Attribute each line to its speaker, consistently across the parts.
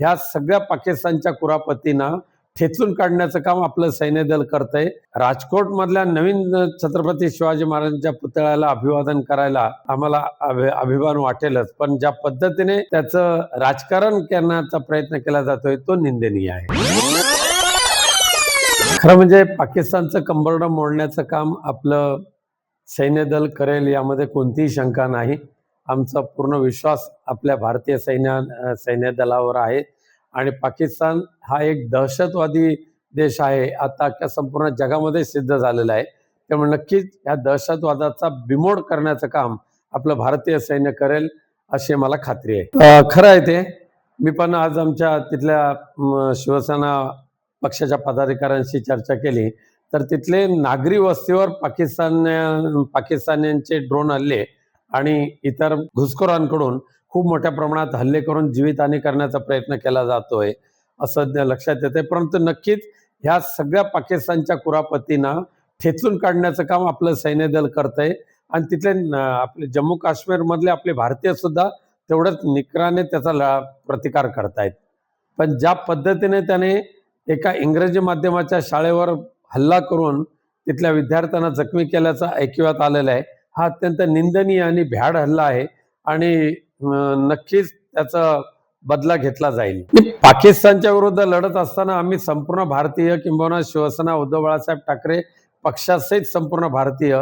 Speaker 1: ह्या सगळ्या पाकिस्तानच्या कुरापतींना ठेचून काढण्याचं काम आपलं सैन्य दल करतंय. राजकोट मधल्या नवीन छत्रपती शिवाजी महाराजांच्या पुतळ्याला अभिवादन करायला आम्हाला अभिमान वाटेलच. पण ज्या पद्धतीने त्याचं राजकारण करण्याचा प्रयत्न केला जातोय तो निंदनीय आहे. खरं म्हणजे पाकिस्तानचं कंबरडं मोडण्याचं काम आपलं सैन्य दल करेल यामध्ये कोणतीही शंका नाही. आमचा पूर्ण विश्वास आपल्या भारतीय सैन्य सैन्य दलावर आहे. आणि पाकिस्तान हा एक दहशतवादी देश आहे. आता संपूर्ण जगामध्ये सिद्ध झालेला आहे. त्यामुळे नक्कीच या दहशतवादाचा बिमोड करण्याचं काम आपलं भारतीय सैन्य करेल अशी मला खात्री आहे. खरं आहे ते. मी पण आज आमच्या तिथल्या शिवसेना पक्षाच्या पदाधिकाऱ्यांशी चर्चा केली. तर तिथले नागरी वस्तीवर पाकिस्तान पाकिस्तान्यांचे ड्रोन हल्ले आणि इतर घुसखोरांकडून खूप मोठ्या प्रमाणात हल्ले करून जीवितहानी करण्याचा प्रयत्न केला जातोय असं लक्षात येते परंतु नक्कीच ह्या सगळ्या पाकिस्तानच्या कुरापतींना ठेचून काढण्याचं काम आपलं सैन्य दल करतंय. आणि तिथले आपले जम्मू काश्मीर मधले आपले भारतीय सुद्धा तेवढंच निकराने त्याचा प्रतिकार करतायत. पण ज्या पद्धतीने त्याने एका इंग्रजी माध्यमाच्या शाळेवर हल्ला करून तिथल्या विद्यार्थ्यांना जखमी केल्याचं ऐकिवात आलेलं आहे. हा अत्यंत निंदनीय आणि भ्याड हल्ला आहे आणि नक्कीच त्याचा बदला घेतला जाईल. पाकिस्तानच्या विरुद्ध लढत असताना आम्ही संपूर्ण भारतीय किंबहुना शिवसेना उद्धव बाळासाहेब ठाकरे पक्षासहित संपूर्ण भारतीय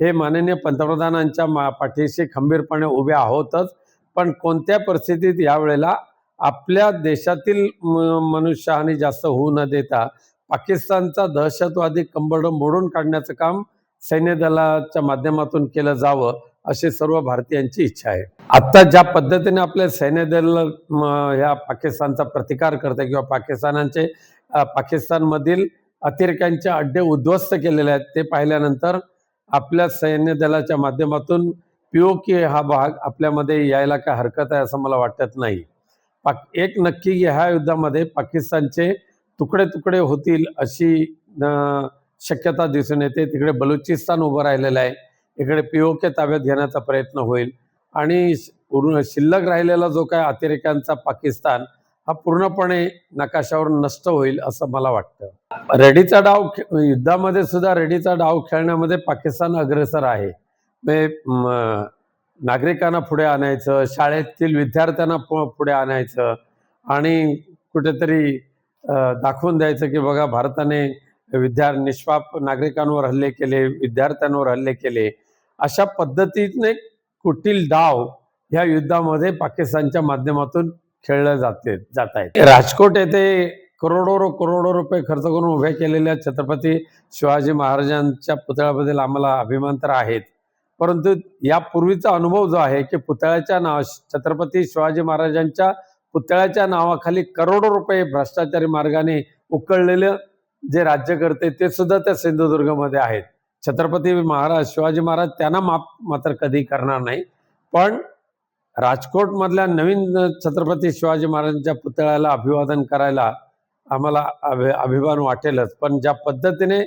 Speaker 1: हे माननीय पंतप्रधानांच्या मा- पाठीशी खंबीरपणे उभे आहोतच. पण कोणत्या परिस्थितीत यावेळेला आपल्या देशातील मनुष्यहानी जास्त होऊ न देता पाकिस्तानचा दहशतवादी कंबरड मोडून काढण्याचं काम सैन्य दलाच्या माध्यमातून केलं जावं अशी सर्व भारतीयांची इच्छा आहे. आता ज्या पद्धतीने आपले सैन्य दल ह्या पाकिस्तानचा प्रतिकार करते किंवा पाकिस्तानांचे पाकिस्तानमधील अतिरेक्यांचे अड्डे उद्ध्वस्त केलेले आहेत ते पाहिल्यानंतर आपल्या सैन्य दलाच्या माध्यमातून पीओके हा भाग आपल्यामध्ये यायला काय हरकत आहे असं मला वाटत नाही. पाक एक नक्की ह्या युद्धामध्ये पाकिस्तानचे तुकडे तुकडे होतील अशी शक्यता दिसून येते. तिकडे बलुचिस्तान उभं राहिलेलं आहे. इकडे पीओके ताब्यात घेण्याचा प्रयत्न होईल. आणि शिल्लक राहिलेला जो काय अतिरेक्यांचा पाकिस्तान हा पूर्णपणे नकाशावर नष्ट होईल असं मला वाटतं. रेडीचा डाव युद्धामध्ये सुद्धा रेडीचा डाव खेळण्यामध्ये पाकिस्तान अग्रेसर आहे. म्हणजे नागरिकांना पुढे आणायचं शाळेतील विद्यार्थ्यांना पु- पुढे आणायचं आणि कुठेतरी दाखवून द्यायचं की बघा भारताने विद्यार्थी निष्पाप नागरिकांवर हल्ले केले विद्यार्थ्यांवर हल्ले केले अशा पद्धतीने कुटील डाव या युद्धामध्ये पाकिस्तानच्या माध्यमातून खेळले जाते जात आहेत. राजकोट येथे करोडो रो- करोडो रुपये खर्च करून उभ्या केलेल्या छत्रपती शिवाजी महाराजांच्या पुतळ्याबद्दल आम्हाला अभिमान तर आहेत परंतु यापूर्वीचा अनुभव जो आहे की पुतळ्याच्या नाव छत्रपती शिवाजी महाराजांच्या पुतळ्याच्या नावाखाली करोडो रुपये भ्रष्टाचारी मार्गाने उकळलेलं जे राज्य करते ते सुद्धा त्या सिंधुदुर्गमध्ये आहेत. छत्रपती महाराज शिवाजी महाराज त्यांना माफ मात्र कधी करणार नाही. पण राजकोट मधल्या नवीन छत्रपती शिवाजी महाराजांच्या पुतळ्याला अभिवादन करायला आम्हाला अभि अभिमान वाटेलच. पण ज्या पद्धतीने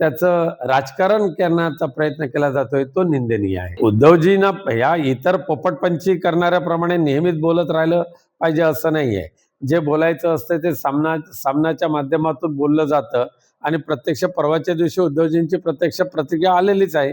Speaker 1: त्याचं राजकारण करण्याचा प्रयत्न केला जातोय तो निंदनीय आहे. उद्धवजींना या इतर पोपटपंची करणाऱ्याप्रमाणे नेहमीच बोलत राहिलं पाहिजे असं नाही आहे जे बोलायचं असतं ते सामना सामनाच्या माध्यमातून बोललं जातं. आणि प्रत्यक्ष परवाच्या दिवशी उद्धवजींची प्रत्यक्ष प्रतिक्रिया आलेलीच आहे.